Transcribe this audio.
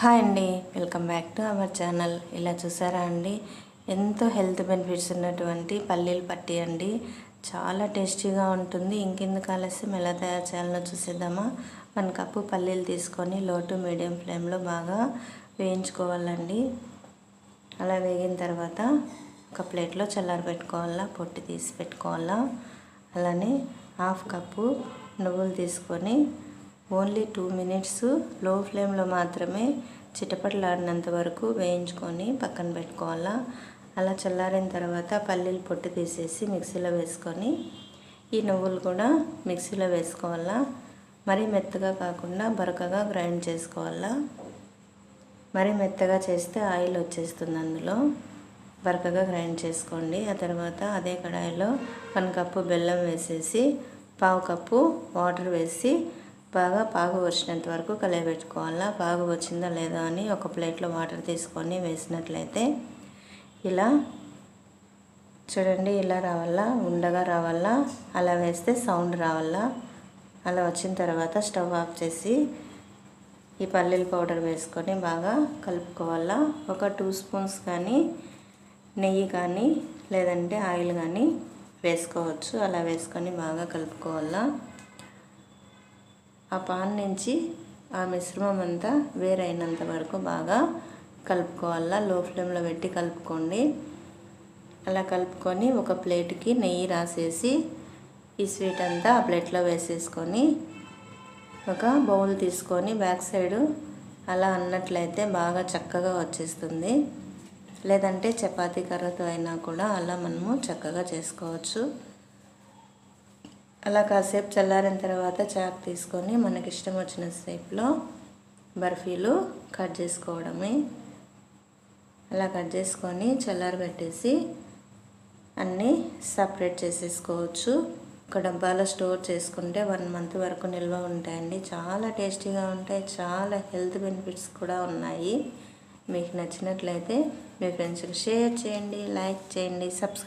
Hi అండి. Welcome back to our channel. ఇలా చూసారా అండి? ఎంతో హెల్త్ బెనిఫిట్స్ ఉన్నటువంటి పల్లీలు పట్టి అండి. చాలా టేస్టీగా ఉంటుంది. ఇంకెందుకు ఆలస్యం? ఎలా తయారు చేయాలో చూసేద్దామా? వన్ కప్పు పల్లీలు తీసుకొని లో టు మీడియం ఫ్లేమ్లో బాగా వేయించుకోవాలండి. అలా వేగిన తర్వాత ఒక ప్లేట్లో చల్లారి పెట్టుకోవాలా? పొట్టి తీసి పెట్టుకోవాలా? అలానే హాఫ్ కప్పు నువ్వులు తీసుకొని ఓన్లీ టూ మినిట్స్లో ఫ్లేమ్లో మాత్రమే చిటపటలాడినంత వరకు వేయించుకొని పక్కన పెట్టుకోవాలా? అలా చల్లారిన తర్వాత పల్లీలు పొట్టు తీసేసి మిక్సీలో వేసుకొని ఈ నువ్వులు కూడా మిక్సీలో వేసుకోవాలా? మరీ మెత్తగా కాకుండా బరకగా గ్రైండ్ చేసుకోవాలా? మరీ మెత్తగా చేస్తే ఆయిల్ వచ్చేస్తుంది అందులో. బరకగా గ్రైండ్ చేసుకోండి. ఆ తర్వాత అదే కడాయిలో వన్ కప్పు బెల్లం వేసేసి పావు కప్పు వాటర్ వేసి బాగా పాగు వచ్చినంత వరకు కలియబెట్టుకోవాలా? పాగు వచ్చిందా లేదా అని ఒక ప్లేట్లో వాటర్ తీసుకొని వేసినట్లయితే ఇలా చూడండి ఇలా రావాలా? ఉండగా రావాలా? అలా వేస్తే సౌండ్ రావాలా? అలా వచ్చిన తర్వాత స్టవ్ ఆఫ్ చేసి ఈ పల్లీల పౌడర్ వేసుకొని బాగా కలుపుకోవాలా? ఒక టూ స్పూన్స్ కానీ నెయ్యి కానీ లేదంటే ఆయిల్ కానీ వేసుకోవచ్చు. అలా వేసుకొని బాగా కలుపుకోవాలా? ఆ పాన్ నుంచి ఆ మిశ్రమం అంతా వేరైనంత వరకు బాగా కలుపుకోవాలా. లో ఫ్లేమ్లో పెట్టి కలుపుకోండి. అలా కలుపుకొని ఒక ప్లేట్కి నెయ్యి రాసేసి ఈ స్వీట్ అంతా ఆ ప్లేట్లో వేసేసుకొని ఒక బౌల్ తీసుకొని బ్యాక్ సైడు అలా అన్నట్లయితే బాగా చక్కగా వచ్చేస్తుంది. లేదంటే చపాతీ కర్రతో అయినా కూడా అలా మనము చక్కగా చేసుకోవచ్చు. అలా కాసేపు చల్లారిన తర్వాత చాక్ తీసుకొని మనకి ఇష్టం వచ్చిన షేప్లో బర్ఫీలు కట్ చేసుకోవడమే. అలా కట్ చేసుకొని చల్లారబెట్టేసి అన్నీ సపరేట్ చేసేసుకోవచ్చు. ఒక డబ్బాలో స్టోర్ చేసుకుంటే వన్ మంత్ వరకు నిల్వ ఉంటాయండి. చాలా టేస్టీగా ఉంటాయి. చాలా హెల్త్ బెనిఫిట్స్ కూడా ఉన్నాయి. మీకు నచ్చినట్లయితే మీ ఫ్రెండ్స్కి షేర్ చేయండి లైక్ చేయండి సబ్స్క్రైబ్